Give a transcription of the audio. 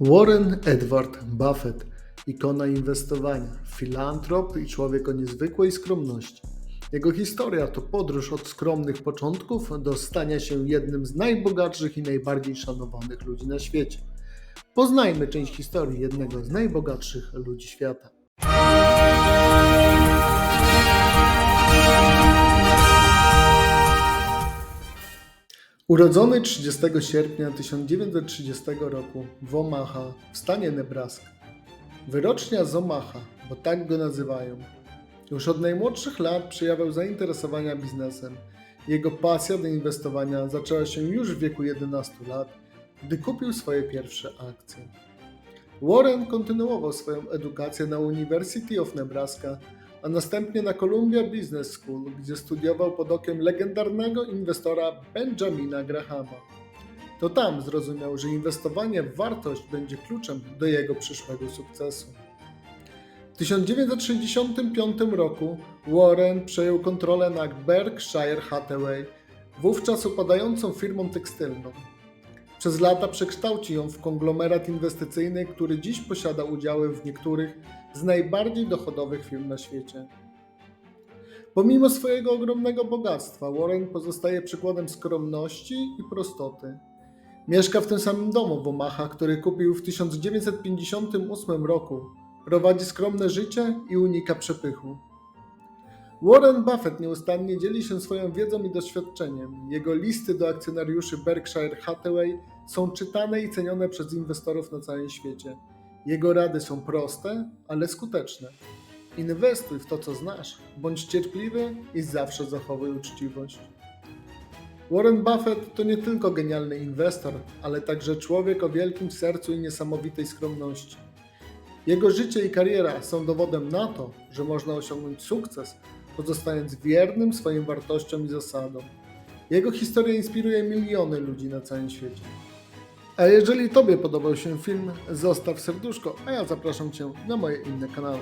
Warren Edward Buffett, ikona inwestowania, filantrop i człowiek o niezwykłej skromności. Jego historia to podróż od skromnych początków do stania się jednym z najbogatszych i najbardziej szanowanych ludzi na świecie. Poznajmy część historii jednego z najbogatszych ludzi świata. Urodzony 30 sierpnia 1930 roku w Omaha w stanie Nebraska. Wyrocznia z Omaha, bo tak go nazywają. Już od najmłodszych lat przejawiał zainteresowania biznesem. Jego pasja do inwestowania zaczęła się już w wieku 11 lat, gdy kupił swoje pierwsze akcje. Warren kontynuował swoją edukację na University of Nebraska, a następnie na Columbia Business School, gdzie studiował pod okiem legendarnego inwestora Benjamina Grahama. To tam zrozumiał, że inwestowanie w wartość będzie kluczem do jego przyszłego sukcesu. W 1965 roku Warren przejął kontrolę nad Berkshire Hathaway, wówczas upadającą firmą tekstylną. Przez lata przekształcił ją w konglomerat inwestycyjny, który dziś posiada udziały w niektórych z najbardziej dochodowych firm na świecie. Pomimo swojego ogromnego bogactwa, Warren pozostaje przykładem skromności i prostoty. Mieszka w tym samym domu w Omaha, który kupił w 1958 roku. Prowadzi skromne życie i unika przepychu. Warren Buffett nieustannie dzieli się swoją wiedzą i doświadczeniem. Jego listy do akcjonariuszy Berkshire Hathaway są czytane i cenione przez inwestorów na całym świecie. Jego rady są proste, ale skuteczne. Inwestuj w to, co znasz, bądź cierpliwy i zawsze zachowuj uczciwość. Warren Buffett to nie tylko genialny inwestor, ale także człowiek o wielkim sercu i niesamowitej skromności. Jego życie i kariera są dowodem na to, że można osiągnąć sukces, pozostając wiernym swoim wartościom i zasadom. Jego historia inspiruje miliony ludzi na całym świecie. A jeżeli Tobie podobał się film, zostaw serduszko, a ja zapraszam Cię na moje inne kanały.